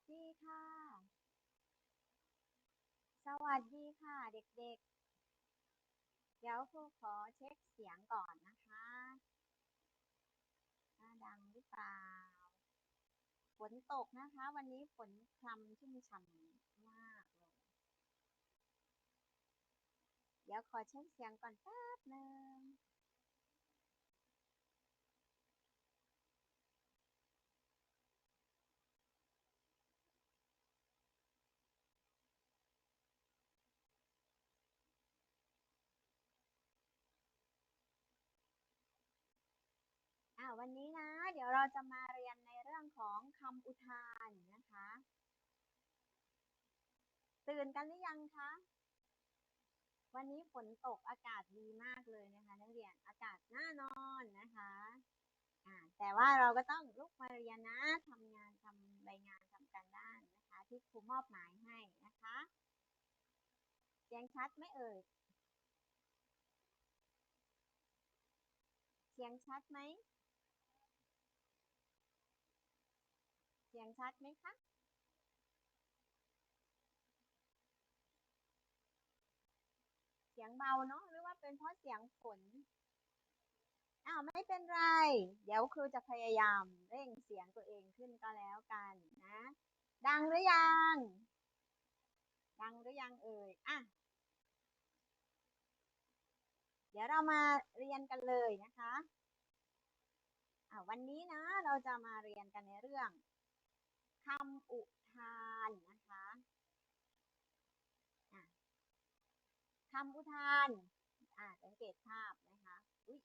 วัสดีค่ะ สวัสดีค่ะ เด็กๆ เดี๋ยวครูขอเช็คเสียงก่อนนะคะว่าดังหรือเปล่า ฝนตกนะคะ วันนี้ฝนคลำชุ่มฉ่ำมากเลย เดี๋ยวขอเช็คเสียงก่อนแป๊บหนึ่ง วันนี้นะ เดี๋ยวเราจะมาเรียนในเรื่องของคำอุทานนะคะ ตื่นกันหรือยังคะ วันนี้ฝนตกอากาศดีมากเลยนะคะนักเรียนอากาศน่านอนนะคะอ่าแต่ว่าเราก็ต้องลุกมาเรียนนะทำงานทำใบงานทำการบ้านนะคะ ที่ครูมอบหมายให้นะคะเสียงชัดไหมเอ่ยเสียงชัดไหม เสียงชัดไหมคะ เสียงเบาเนาะหรือว่าเป็นเพราะเสียงฝนอ้าวไม่เป็นไร เดี๋ยวครูจะพยายามเร่งเสียงตัวเองขึ้นก็แล้วกันนะ ดังหรือยัง ดังหรือยังเอ่ยอะเดี๋ยวเรามาเรียนกันเลยนะคะอะวันนี้นะเราจะมาเรียนกันในเรื่อง คำอุทานนะคะะคำอุทานอ่าสังเกตภาพนะคะอุ๊ย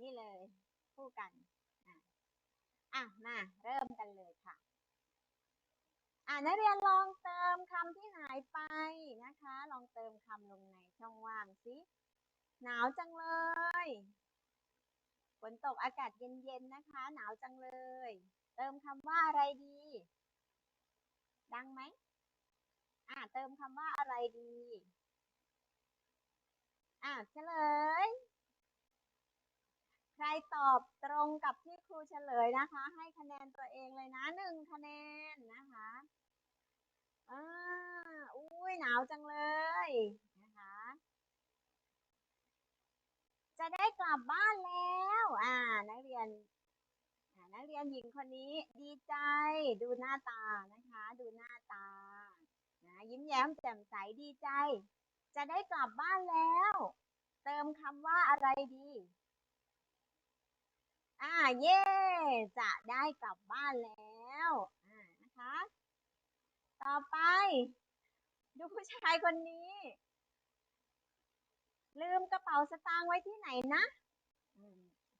นี่เลยคู่กันอะอะมาเริ่มกันเลยค่ะอ่านักเรียนลองเติมคำที่หายไปนะคะ ลองเติมคำลงในช่องว่างสิหนาวจังเลยฝนตกอากาศเย็นๆนะคะ หนาวจังเลย เติมคำว่าอะไรดี ดังไหมอ่าเติมคำว่าอะไรดี อ่าเฉลย ใครตอบตรงกับที่ครูเฉลยนะคะ ให้คะแนนตัวเองเลยนะหนึ่งคะแนนนะคะอ่าอุ้ยหนาวจังเลยนะคะ จะได้กลับบ้านแล้ว อ่า นักเรียน นักเรียนหญิงคนนี้ดีใจดูหน้าตานะคะ ดูหน้าตานะยิ้มแย้มแจ่มใสดีใจ จะได้กลับบ้านแล้ว เติมคำว่าอะไรดี อ่าเย่จะได้กลับบ้านแล้วอ่านะคะ ต่อไป ดูผู้ชายคนนี้ ลืมกระเป๋าสตางค์ไว้ที่ไหนนะ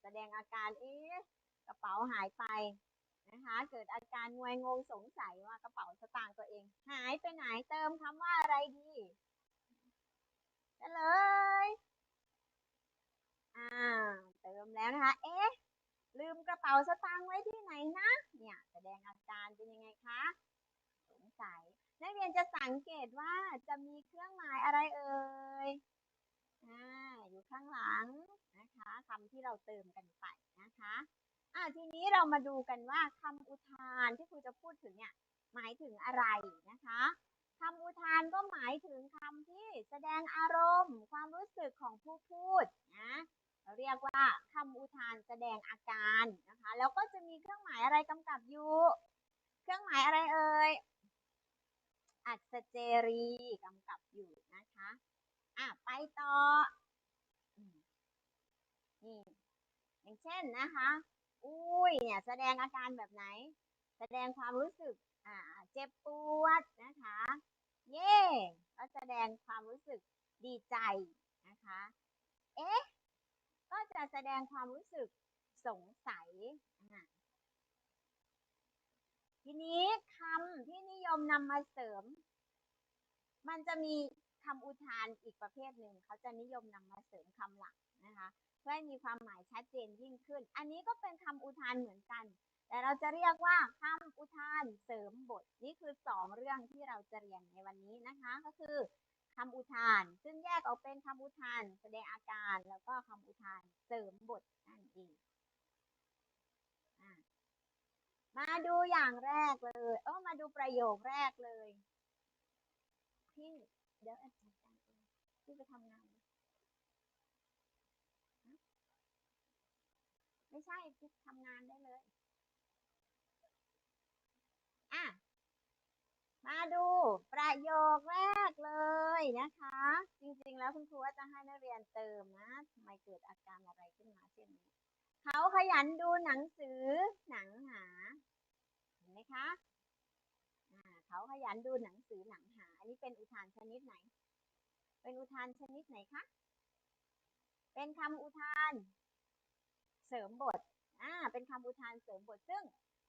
แสดงอาการเอ๊ะ กระเป๋าหายไปนะคะ เกิดอาการงวยงงสงสัยว่ากระเป๋าสตางค์ตัวเอง หายไปไหนเติมคำว่าอะไรดีเลยอ่าเติมแล้วนะคะ เอ๊ะ ลืมกระเป๋าสตางค์ไว้ที่ไหนนะ เนี่ยแสดงอาการเป็นยังไงคะ สงสัย นักเรียนจะสังเกตว่าจะมีเครื่องหมายอะไรเอ่ยอ่าอยู่ข้างหลังนะคะคำที่เราเติมกันไปนะคะ อ่าทีนี้เรามาดูกันว่าคำอุทานที่ครูจะพูดถึงเนี่ย หมายถึงอะไรนะคะคำอุทานก็หมายถึงคำที่แสดงอารมณ์ ความรู้สึกของผู้พูดนะเราเรียกว่าคำอุทานแสดงอาการนะคะ แล้วก็จะมีเครื่องหมายอะไรกำกับอยู่ เครื่องหมายอะไรเอ่ยอัศเจรีกำกับอยู่นะคะอะไปต่อนี่อย่างเช่นนะคะ อุ้ยเนี่ยแสดงอาการแบบไหน แสดงความรู้สึกอ่าเจ็บปวดนะคะ เย่ก็แสดงความรู้สึกดีใจนะคะ เอ๊ะ ก็จะแสดงความรู้สึกสงสัย ทีนี้คำที่นิยมนำมาเสริม มันจะมีคำอุทานอีกประเภทหนึ่ง เขาจะนิยมนำมาเสริมคำหลัก นะคะเพื่อให้มีความหมายชัดเจนยิ่งขึ้น อันนี้ก็เป็นคำอุทานเหมือนกัน แต่เราจะเรียกว่าคำอุทานเสริมบท นี่คือสองเรื่องที่เราจะเรียนในวันนี้นะคะ ก็คือคำอุทาน ซึ่งแยกออกเป็นคำอุทาน แสดงอาการ แล้วก็คำอุทานเสริมบทนั่นเองมาดูอย่างแรกเลยเออมาดูประโยคแรกเลยพี่เดี๋ยวอดจัดการเองพี่ไปทำงานฮะ ไม่ใช่พี่ทำงานได้เลย อะ มาดูประโยคแรกเลยนะคะ จริงๆแล้วคุณครูว่าจะให้นักเรียนเติมนะทำไมเกิดอาการอะไรขึ้นมาเช่นนี้ เขาขยันดูหนังสือหนังหา เห็นไหมคะเขาขยันดูหนังสือหนังหา อันนี้เป็นอุทานชนิดไหน เป็นอุทานชนิดไหนคะ เป็นคำอุทาน เสริมบทอ่าเป็นคำอุทานเสริมบทซึ่ง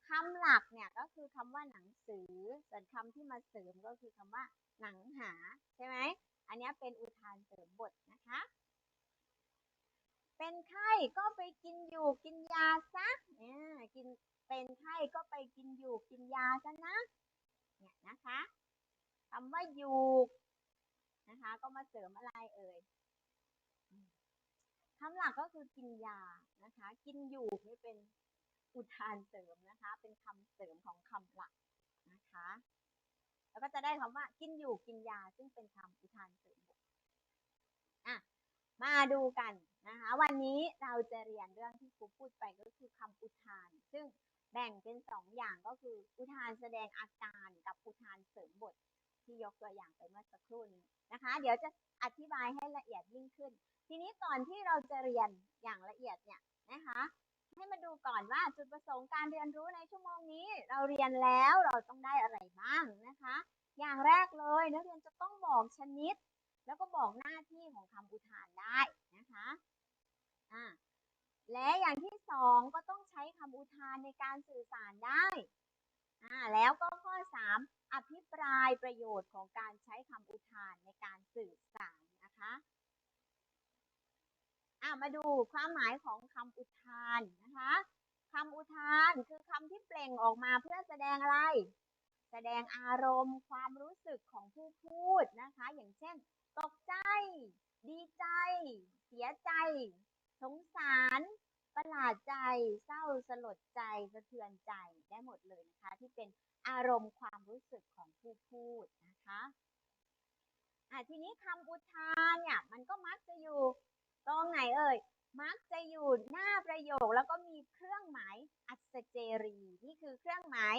คำหลักเนี่ยก็คือคำว่าหนังสือส่วนคำที่มาเสริมก็คือคำว่าหนังหาใช่ไหมอันนี้เป็นอุทานเสริมบทนะคะ เป็นไข้ก็ไปกินอยู่กินยาซะเนี่ยกินเป็นไข้ก็ไปกินอยู่กินยาซะนะเนี่ยนะคะคำว่าอยู่นะคะ ก็มาเสริมอะไรเอ่ย คำหลักก็คือกินยานะคะ กินอยู่นี่เป็นอุทานเสริมนะคะ เป็นคำเสริมของคำหลักนะคะ แล้วก็จะได้คำว่า กินอยู่กินยาซึ่งเป็นคำอุทานเสริมบทอะมาดูกันนะคะ วันนี้เราจะเรียนเรื่องที่ครูพูดไปก็คือคำอุทาน ซึ่งแบ่งเป็นสองอย่างก็คืออุทานแสดงอาการกับอุทานเสริมบท ที่ยกตัวอย่างไปเมื่อสักครู่นี้นะคะ เดี๋ยวจะอธิบายให้ละเอียดยิ่งขึ้น ทีนี้ก่อนที่เราจะเรียนอย่างละเอียดเนี่ยนะคะให้มาดูก่อนว่าจุดประสงค์การเรียนรู้ในชั่วโมงนี้ เราเรียนแล้วเราต้องได้อะไรบ้างนะคะ อย่างแรกเลยนักเรียนจะต้องบอกชนิด แล้วก็บอกหน้าที่ของคำอุทานได้นะคะอ่าและอย่างที่สองก็ต้องใช้คำอุทานในการสื่อสารได้ อ่าแล้วก็ข้อสามอภิปรายประโยชน์ของการใช้คำอุทานในการสื่อสารนะคะอ่ามาดูความหมายของคำอุทานนะคะคำอุทานคือคำที่เปล่งออกมาเพื่อแสดงอะไร แสดงอารมณ์ความรู้สึกของผู้พูดนะคะ อย่างเช่น ตกใจ ดีใจ เสียใจ สงสาร ประหลาดใจ เศร้าสลดใจสะเทือนใจได้หมดเลยนะคะ ที่เป็นอารมณ์ความรู้สึกของผู้พูดนะคะอะทีนี้คำอุทานเนี่ยมันก็มักจะอยู่ตรงไหนเอ่ยมักจะอยู่หน้าประโยคแล้วก็มีเครื่องหมายอัศเจรี นี่คือเครื่องหมาย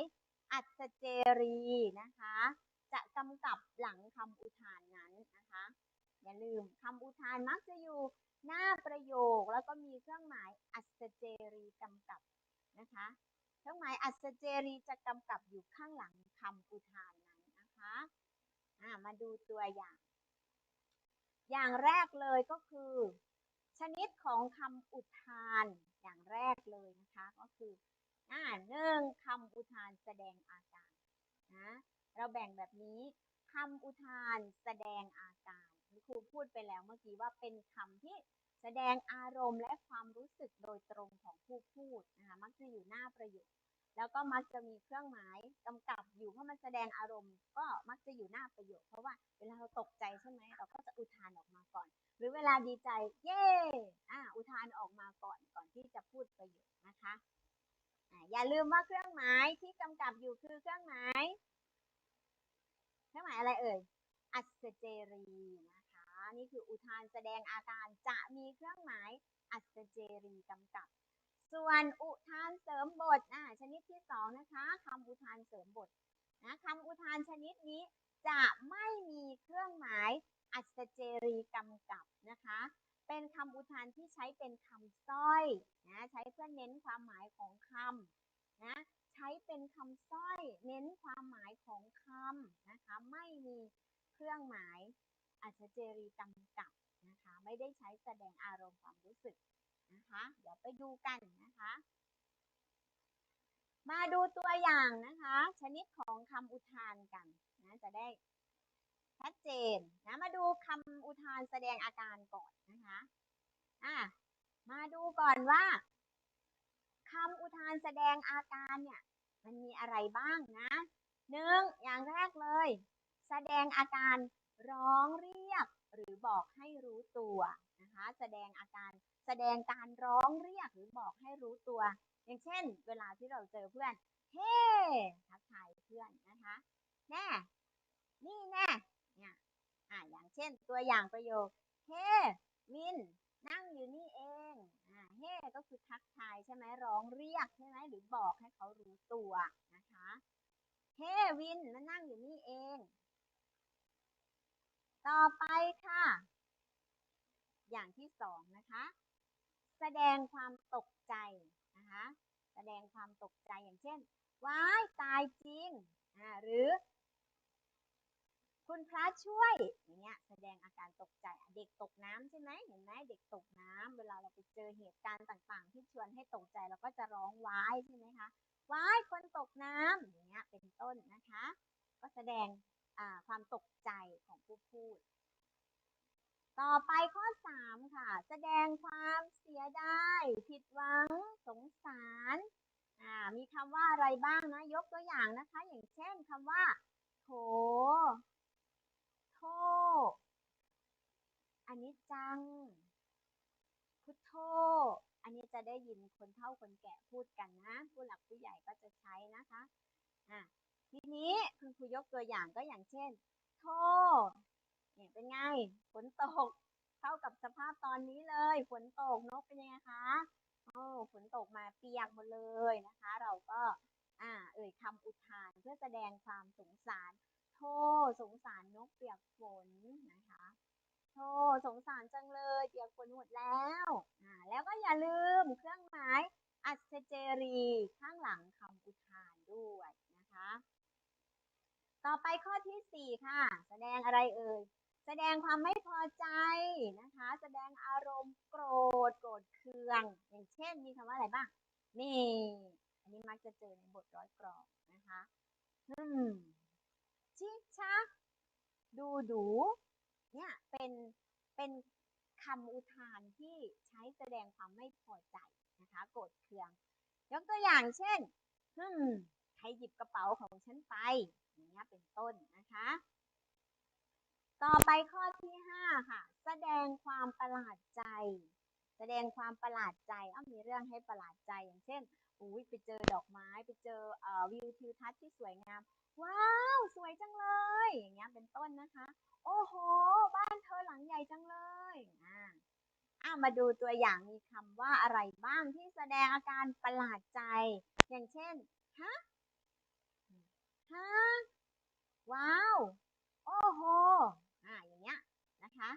อัศเจรีนะคะ จะกำกับหลังคำอุทานนั้นนะคะ อย่าลืมคำอุทานมักจะอยู่ หน้าประโยคแล้วก็มีเครื่องหมายอัศเจรีกำกับนะคะ เครื่องหมายอัศเจรีจะกำกับอยู่ข้างหลังคำอุทานนั้นนะคะอ่ามาดูตัวอย่าง อย่างแรกเลยก็คือ ชนิดของคำอุทานอย่างแรกเลยนะคะก็คืออ่าหนึ่งคำอุทานแสดงอาการนะเราแบ่งแบบนี้คำอุทานแสดงอาการ ที่ครูพูดไปแล้วเมื่อกี้ว่าเป็นคำที่แสดงอารมณ์และความรู้สึกโดยตรงของผู้พูดนะคะมักจะอยู่หน้าประโยค แล้วก็มักจะมีเครื่องหมายกำกับอยู่เพราะมันแสดงอารมณ์ ก็มักจะอยู่หน้าประโยค เพราะว่าเวลาเราตกใจใช่ไหมเราก็จะอุทานออกมาก่อน หรือเวลาดีใจเย่อ่าอุทานออกมาก่อนก่อนที่จะพูดประโยคนะคะอ่าอย่าลืมว่าเครื่องหมายที่กำกับอยู่คือเครื่องหมาย เครื่องหมายอะไรเอ่ย อัศเจรีนะ คะนี่คืออุทานแสดงอาการจะมีเครื่องหมายอัศเจรีกำกับ ส่วนอุทานเสริมบทอ่าชนิดที่สองนะคะคำอุทานเสริมบทนะคำอุทานชนิดนี้จะไม่มีเครื่องหมายอัศเจรีกำกับนะคะ เป็นคำอุทานที่ใช้เป็นคำสร้อยนะใช้เพื่อเน้นความหมายของคำนะใช้เป็นคำสร้อย เน้นความหมายของคำนะคะ ไม่มีเครื่องหมาย อัศเจรีกำกับนะคะ ไม่ได้ใช้แสดงอารมณ์ความรู้สึกนะคะ เดี๋ยวไปดูกันนะคะ มาดูตัวอย่างนะคะ ชนิดของคำอุทานกันนะ จะได้ชัดเจนนะ มาดูคำอุทานแสดงอาการก่อนนะคะอะมาดูก่อนว่าคำอุทานแสดงอาการเนี่ย มันมีอะไรบ้างนะหนึ่งอย่างแรกเลย แสดงอาการ ร้องเรียกหรือบอกให้รู้ตัวนะคะ แสดงอาการแสดงการร้องเรียกหรือบอกให้รู้ตัว อย่างเช่น เวลาที่เราเจอเพื่อน เฮ้ทักทายเพื่อนนะคะแน่นี่แน่เนี่ยอ่าอย่างเช่นตัวอย่างประโยค เฮ้มินนั่งอยู่นี่เองอ่าเฮ้ก็คือทักทายใช่ไหมร้องเรียกใช่ไหมหรือบอกให้เขารู้ตัวนะคะ เฮ้วินมานั่งอยู่นี่เอง ต่อไปค่ะ อย่างที่สองนะคะ แสดงความตกใจนะคะ แสดงความตกใจอย่างเช่น ว้ายตายจริงอ่าหรือ คุณพระช่วยอย่างเงี้ยแสดงอาการตกใจเด็กตกน้ำใช่ไหมเห็นไหมเด็กตกน้ำเวลาเราไปเจอเหตุการณ์ต่างๆ ที่ชวนให้ตกใจเราก็จะร้องว้ายใช่ไหมคะว้ายคนตกน้ำอย่างเงี้ยเป็นต้นนะคะ ก็แสดง ความตกใจของผู้พูด ต่อไปข้อ 3 ค่ะ แสดงความเสียดายผิดหวัง สงสารมีคำว่าอะไรบ้างนะ ยกตัวอย่างนะคะ อย่างเช่นคำว่าโถโทษอันนี้จัง พุทโธอันนี้จะได้ยินคนเฒ่าคนแก่พูดกันนะ ผู้หลักผู้ใหญ่ก็จะใช้นะคะ อะ ทีนี้คุณครูยกตัวอย่างก็อย่างเช่นโทเนี่ยเป็นไงฝนตกเข้ากับสภาพตอนนี้เลยฝนตกนกเป็นยังไงคะโอ้ฝนตกมาเปียกหมดเลยนะคะ เราก็อ่าเอ่ยคำอุทานเพื่อแสดงความสงสาร โทสงสารนกเปียกฝนนะคะโทสงสารจังเลยเปียกฝนหมดแล้วอ่าแล้วก็อย่าลืมเครื่องหมายอัศเจรี ข้างหลังคำอุทานด้วยนะคะ ต่อไปข้อที่สี่ค่ะ แสดงอะไรเอ่ย แสดงความไม่พอใจนะคะ แสดงอารมณ์โกรธ โกรธเคือง อย่างเช่น มีคำว่าอะไรบ้าง นี่ อันนี้มักจะเจอในบทร้อยกรองนะคะ อืม ชิชัก ดูดู เนี่ย เป็น เป็นคำอุทานที่ใช้แสดงความไม่พอใจนะคะ โกรธเคือง ยกตัวอย่างเช่นฮึมใครหยิบกระเป๋าของฉันไป อย่างเงี้ยเป็นต้นนะคะ ต่อไปข้อที่ห้าค่ะ แสดงความประหลาดใจ แสดงความประหลาดใจอ้ามีเรื่องให้ประหลาดใจอย่างเช่นอุ้ยไปเจอดอกไม้ไปเจออวิวทิวทัศน์ที่สวยงาม ว้าว สวยจังเลย อย่างเงี้ยเป็นต้นนะคะ โอ้โห บ้านเธอหลังใหญ่จังเลยอ่าอ่ามาดูตัวอย่างมีคำว่าอะไรบ้างที่แสดงอาการประหลาดใจ อย่างเช่นฮะฮะ ว้าว โอ้โห อ่า อย่างเงี้ยนะคะ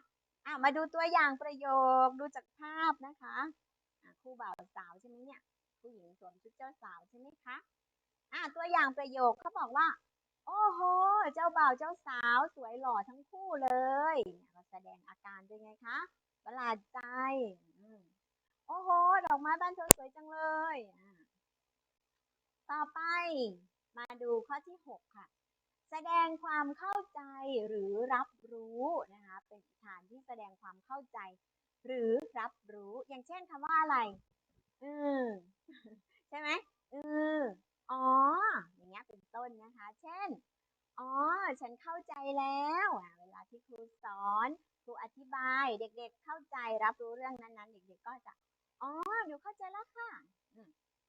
อ่ามาดูตัวอย่างประโยค ดูจากภาพนะคะ อ่าคู่บ่าวสาวใช่ไหมเนี่ย ผู้หญิงสวมชุดเจ้าสาวใช่ไหมคะ อ่า ตัวอย่างประโยคเขาบอกว่า โอ้โห เจ้าบ่าวเจ้าสาวสวยหล่อทั้งคู่เลย เราแสดงอาการด้วยไงคะประหลาดใจอืมโอ้โห ดอกไม้บ้านเธอสวยจังเลยอ่าต่อไป มาดูข้อที่ 6 ค่ะ แสดงความเข้าใจหรือรับรู้นะคะเป็นฐานที่แสดงความเข้าใจ หรือรับรู้อย่างเช่นคำว่าอะไร อืมใช่ไหมอืออ๋อ อย่างเงี้ยเป็นต้นนะคะ เช่น อ๋อ ฉันเข้าใจแล้ว เวลาที่ครูสอนครูอธิบาย เด็กๆ เข้าใจรับรู้เรื่องนั้นๆ เด็กๆ ก็จะ อ๋อ หนูเข้าใจแล้วค่ะอ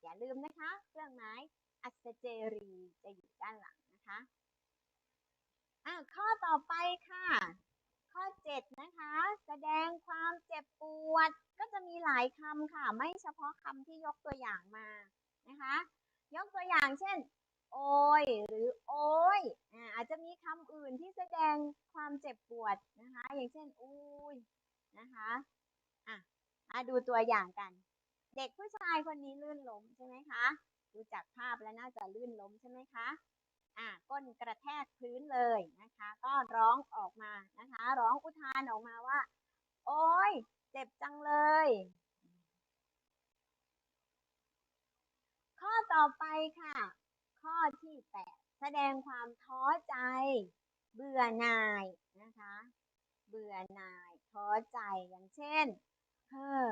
อย่าลืมนะคะ เครื่องหมายอัศเจรีจะอยู่ด้านหลังนะคะ อะข้อต่อไปค่ะ ข้อ 7 นะคะ แสดงความเจ็บปวด ก็จะมีหลายคำค่ะ ไม่เฉพาะคำที่ยกตัวอย่างมานะคะ ยกตัวอย่างเช่น โอยหรือโอยอ่าอาจจะมีคำอื่นที่แสดงความเจ็บปวดนะคะ อย่างเช่นอุ้ยนะคะอะมาดูตัวอย่างกัน เด็กผู้ชายคนนี้ลื่นล้มใช่ไหมคะ ดูจากภาพแล้วน่าจะลื่นล้มใช่ไหมคะ นกระแทกพื้นเลยนะคะ ก็ร้องออกมานะคะ ร้องอุทานออกมาว่า โอ้ยเจ็บจังเลย ข้อต่อไปค่ะ ข้อที่8แสดงความท้อใจ เบื่อหน่ายนะคะ เบื่อหน่ายท้อใจอย่างเช่นเฮ้อ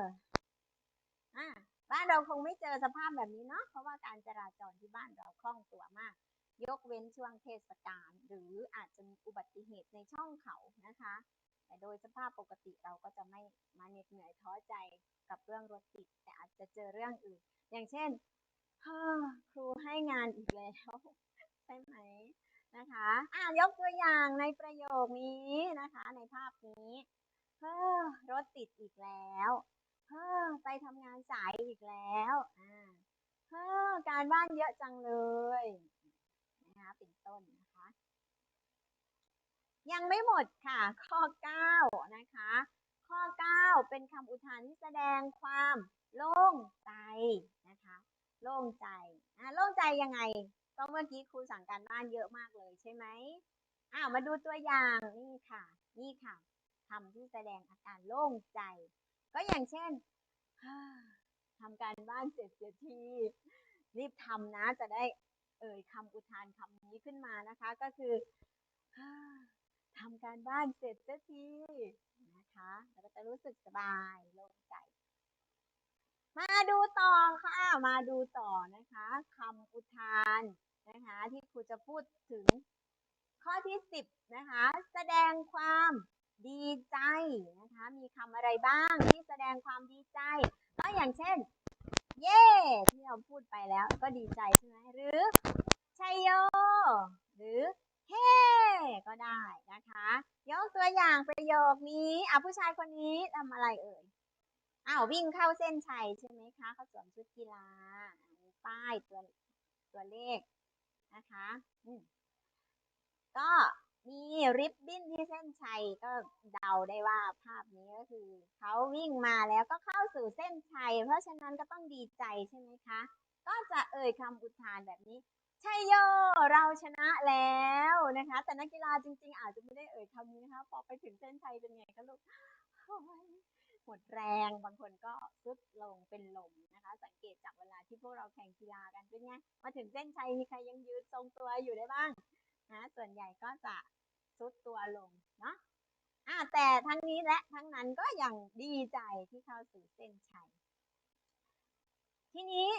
อะบ้านเราคงไม่เจอสภาพแบบนี้เนาะเพราะว่าการจราจรที่บ้านเราคล่องตัวมาก ยกเว้นช่วงเทศกาลหรืออาจจะมีอุบัติเหตุในช่องเขานะคะ แต่โดยสภาพปกติเราก็จะไม่มาเหน็ดเหนื่อยท้อใจกับเรื่องรถติด แต่อาจจะเจอเรื่องอื่น อย่างเช่นฮ่าครูให้งานอีกแล้วใช่ไหมนะคะอ่ายกตัวอย่างในประโยคนี้นะคะ ในภาพนี้เฮ้อรถติดอีกแล้วเฮ้อไปทำงานสายอีกแล้วอ่าเฮ้อการบ้านเยอะจังเลย เป็นต้นนะคะ ยังไม่หมดค่ะ ข้อ 9 นะคะ ข้อ 9 เป็นคำอุทานที่แสดงความโล่งใจนะคะ โล่งใจอะโล่งใจยังไง ก็เมื่อกี้ครูสั่งการบ้านเยอะมากเลยใช่ไหมอ้าวมาดูตัวอย่างนี่ค่ะ นี่ค่ะคำที่แสดงอาการโล่งใจ ก็อย่างเช่นทำการบ้านเสร็จเสียทีรีบทำนะจะได้ เอ่ยคำอุทานคำนี้ขึ้นมานะคะ ก็คือทำการบ้านเสร็จสียทีนะคะแล้วก็จะรู้สึกสบายโล่งใจ มาดูต่อค่ะ มาดูต่อนะคะคำอุทานนะคะที่ครูจะพูดถึงข้อที่ 10นะคะแสดงความดีใจนะคะมีคำอะไรบ้างที่แสดงความดีใจ ก็อย่างเช่น เย่ที่เราพูดไปแล้วก็ดีใจใช่ไหมหรือชัยโย หรือเฮ่ก็ได้นะคะ ยกตัวอย่างประโยคนี้อะผู้ชายคนนี้ทำอะไรเอ่ยอ้าววิ่งเข้าเส้นชัยใช่ไหมคะเขาสวมชุดกีฬามีป้ายตัวตัวเลขนะคะก็มีริบบิ้น ที่เส้นชัยก็เดาได้ว่าภาพนี้ก็คือเขาวิ่งมาแล้วก็เข้าสู่เส้นชัย เพราะฉะนั้นก็ต้องดีใจใช่ไหมคะ ก็จะเอ่ยคำอุทานแบบนี้ชัยโยเราชนะแล้วนะคะ แต่นักกีฬาจริง ๆ อาจจะไม่ได้เอ่ยคำนี้นะคะพอไปถึงเส้นชัยเป็นไงคะลูกหมดแรงบางคนก็ซุดลงเป็นลมนะคะ สังเกตจากเวลาที่พวกเราแข่งกีฬากันเป็นไงมาถึงเส้นชัยมีใครยังยืนทรงตัวอยู่ได้บ้างนะส่วนใหญ่ก็จะ ซุดตัวลงเนาะอะแต่ทั้งนี้และทั้งนั้นก็ยังดีใจที่เข้าสู่เส้นชัย ทีนี้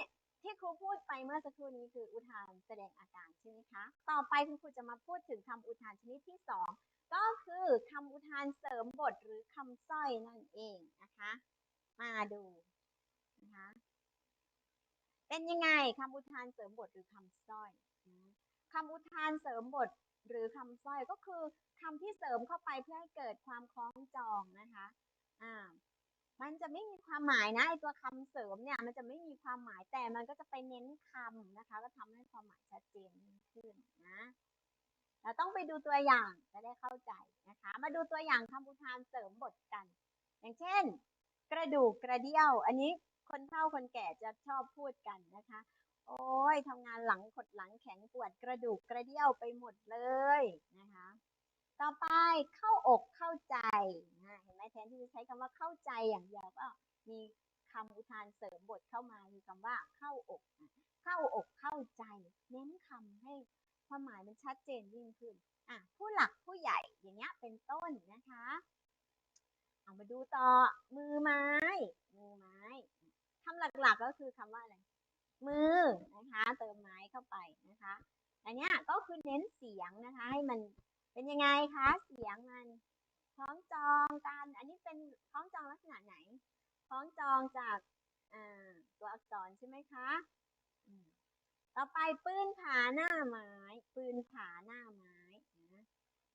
ที่ครูพูดไปเมื่อสักครู่นี้คืออุทานแสดงอาการใช่ไหมคะ ต่อไปคุณครูจะมาพูดถึงคำอุทานชนิดที่สองก็คือคำอุทานเสริมบทหรือคำสร้อยนั่นเองนะคะ มาดูนะคะเป็นยังไงคำอุทานเสริมบทหรือคำสร้อยคำอุทานเสริมบท หรือคำสร้อยก็คือคำที่เสริมเข้าไปเพื่อให้เกิดความคล้องจองนะคะอ่ามันจะไม่มีความหมายนะไอตัวคำเสริมเนี่ยมันจะไม่มีความหมายแต่มันก็จะไปเน้นคำนะคะ ก็ทำให้ความหมายชัดเจนขึ้นนะเราต้องไปดูตัวอย่างจะได้เข้าใจนะคะ มาดูตัวอย่างคำอุทานเสริมบทกัน อย่างเช่น กระดูกกระเดี่ยว อันนี้คนเฒ่าคนแก่จะชอบพูดกันนะคะ โอ้ยทำงานหลังขดหลังแข็งปวดกระดูกกระเดี่ยวไปหมดเลยนะคะ ต่อไปเข้าอกเข้าใจนะเห็นไหมแทนที่จะใช้คำว่าเข้าใจอย่างเดียวก็มีคำอุทานเสริมบทเข้ามาคือคำว่าเข้าอก เข้าอกเข้าใจ เน้นคำให้ความหมายมันชัดเจนยิ่งขึ้นอะผู้หลักผู้ใหญ่อย่างเงี้ยเป็นต้นนะคะเอามาดูต่อมือไม้ มือไม้คำหลักๆก็คือคำว่าอะไร มือนะคะเติมไม้เข้าไปนะคะอันนี้ก็คือเน้นเสียงนะคะให้มันเป็นยังไงคะเสียงมันคล้องจองกันอันนี้เป็นคล้องจองลักษณะไหนคล้องจองจากตัวอักษรใช่ไหมคะต่อไปปืนผาหน้าไม้ปืนผาหน้าไม้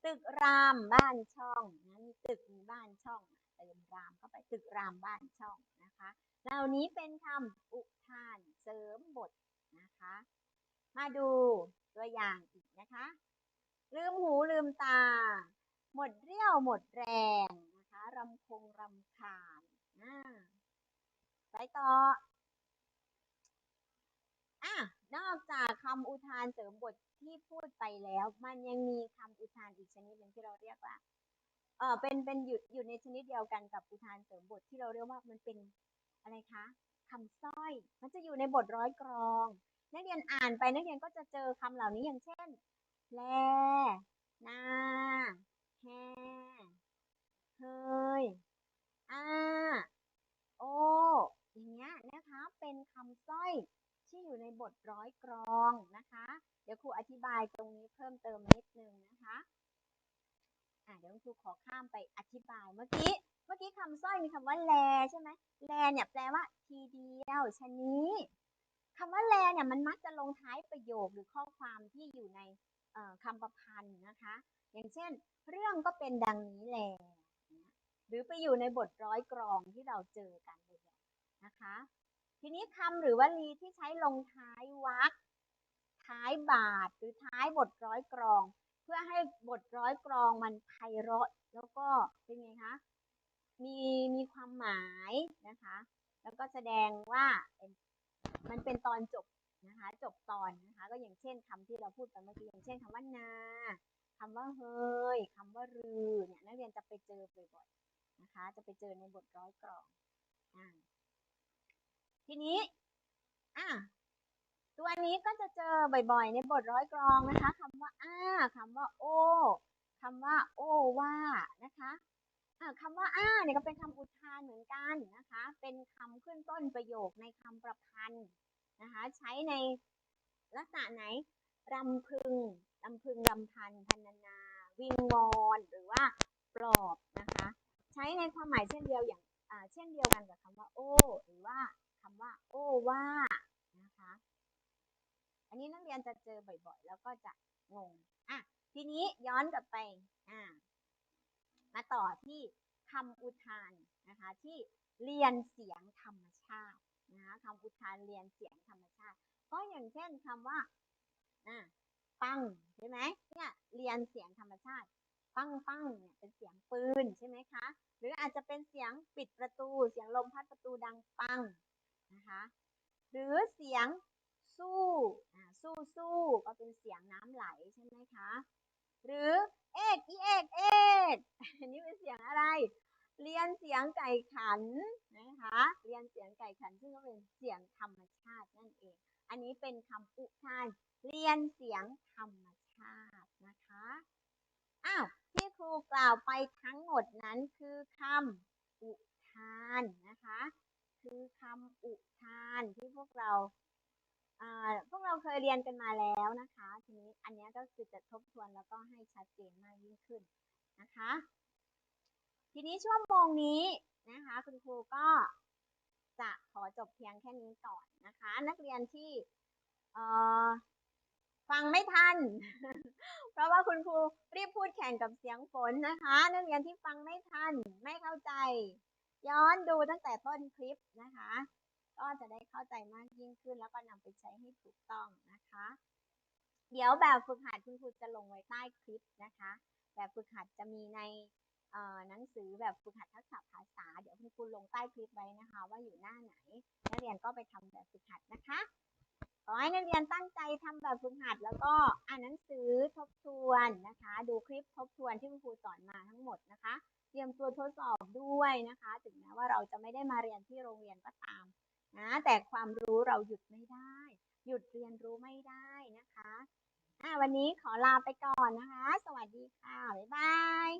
ตึกรามบ้านช่องนะมีตึกมีบ้านช่องเติมรามเข้าไปตึกรามบ้านช่องนะคะ เหล่านี้เป็นคำอุทานเสริมบทนะคะ มาดูตัวอย่างอีกนะคะ ลืมหูลืมตา หมดเรี่ยวหมดแรงนะคะรำคงรำคาญอ่าไปต่ออะ นอกจากคำอุทานเสริมบทที่พูดไปแล้ว มันยังมีคำอุทานอีกชนิดหนึ่งที่เราเรียกว่าเออเป็นเป็นอยู่อยู่ในชนิดเดียวกันกับอุทานเสริมบทที่เราเรียกว่ามันเป็นอะไรคะคำสร้อย มันจะอยู่ในบทร้อยกรอง นักเรียนอ่านไปนักเรียนก็จะเจอคำเหล่านี้อย่างเช่นแลนาแฮเฮยอาโออย่างเงี้ยนะคะเป็นคำสร้อย ที่อยู่ในบทร้อยกรองนะคะ เดี๋ยวครูอธิบายตรงนี้เพิ่มเติมนิดนึงนะคะอะเดี๋ยวครูขอข้ามไปอธิบายเมื่อกี้ เมื่อกี้คำสร้อยมีคำว่าแลใช่ไหมแลเนี่ยแปลว่าทีเดียวชนี้คำว่าแลเนี่ยมันมักจะลงท้ายประโยคหรือข้อความที่อยู่ในคำประพันธ์นะคะ อย่างเช่น เรื่องก็เป็นดังนี้แลหรือไปอยู่ในบทร้อยกรองที่เราเจอกันเลยนะคะ ทีนี้คำหรือวลีที่ใช้ลงท้ายวรรคท้ายบาทหรือท้ายบทร้อยกรอง เพื่อให้บทร้อยกรองมันไพเราะแล้วก็เป็นไงคะมีมีความหมายนะคะ แล้วก็แสดงว่ามันเป็นตอนจบนะคะ จบตอนนะคะ ก็อย่างเช่นคำที่เราพูดไปเมื่อกี้อย่างเช่นคำว่านาคำว่าเฮยคำว่ารือเนี่ยนักเรียนจะไปเจอบ่อยๆนะคะ จะไปเจอในบทร้อยกรองอ่า ทีนี้อะตัวนี้ก็จะเจอบ่อยๆ ในบทร้อยกรองนะคะคำว่าอ้าคำว่าโอคำว่าโอว่านะคะอ่าคำว่าอ้าเนี่ยก็เป็นคำอุทานเหมือนกันนะคะ เป็นคำขึ้นต้นประโยคในคำประพันธ์นะคะ ใช้ในลักษณะไหนรำพึงรำพึงรำพันพรรณนา วิงวอนหรือว่าปลอบนะคะ ใช้ในความหมายเช่นเดียวอย่างอ่าเช่นเดียวกันกับคำว่า โอ้ หรือว่าคำ ว่านะคะ อันนี้นักเรียนจะเจอบ่อยๆ แล้วก็จะงงอะทีนี้ย้อนกลับไปอ่ามาต่อที่คำอุทานนะคะ ที่เรียนเสียงธรรมชาตินะคะคำอุทานเรียนเสียงธรรมชาติ ก็อย่างเช่นคำว่าอ่าปังใช่ไหมเนี่ยเรียนเสียงธรรมชาติ ปังปังเนี่ยเป็นเสียงปืนใช่ไหมคะหรืออาจจะเป็นเสียงปิดประตู เสียงลมพัดประตูดังปังนะคะ หรือเสียงสู้อ่าสู้สู้ก็เป็นเสียงน้ำไหลใช่ไหมคะ หรือเอกอีเอกเอกอันนี้เป็นเสียงอะไร เรียนเสียงไก่ขันนะคะ เรียนเสียงไก่ขันซึ่งก็เป็นเสียงธรรมชาตินั่นเอง อันนี้เป็นคำอุทาน เรียนเสียงธรรมชาตินะคะ อ้าวที่ครูกล่าวไปทั้งหมดนั้นคือคำอุทานนะคะ คือคำอุทานที่พวกเราพวกเราเคยเรียนกันมาแล้วนะคะ ทีนี้อันนี้ก็คือจะทบทวนแล้วก็ให้ชัดเจนมากยิ่งขึ้นนะคะ ทีนี้ช่วโมงนี้นะคะ คุณครูก็จะขอจบเพียงแค่นี้ก่อนนะคะ นักเรียนที่ฟังไม่ทัน เพราะว่าคุณครูรีบพูดแข่งกับเสียงฝนนะคะ นักเรียนที่ฟังไม่ทันไม่เข้าใจ ย้อนดูตั้งแต่ต้นคลิปนะคะ ก็จะได้เข้าใจมากยิ่งขึ้น แล้วก็นำไปใช้ให้ถูกต้องนะคะ เดี๋ยวแบบฝึกหัดคุณครูจะลงไว้ใต้คลิปนะคะ แบบฝึกหัดจะมีในหนังสือแบบฝึกหัดทักษะภาษา เดี๋ยวคุณครูลงใต้คลิปไว้นะคะ ว่าอยู่หน้าไหน นักเรียนก็ไปทำแบบฝึกหัดนะคะ ขอให้นักเรียนตั้งใจทำแบบฝึกหัด แล้วก็อ่านหนังสือทบทวนนะคะ ดูคลิปทบทวนที่คุณครูสอนมาทั้งหมดนะคะ เตรียมตัวทดสอบด้วยนะคะ ถึงแม้ว่าเราจะไม่ได้มาเรียนที่โรงเรียนก็ตามนะแต่ความรู้เราหยุดไม่ได้ หยุดเรียนรู้ไม่ได้นะคะอ่าวันนี้ขอลาไปก่อนนะคะ สวัสดีค่ะ บ๊ายบาย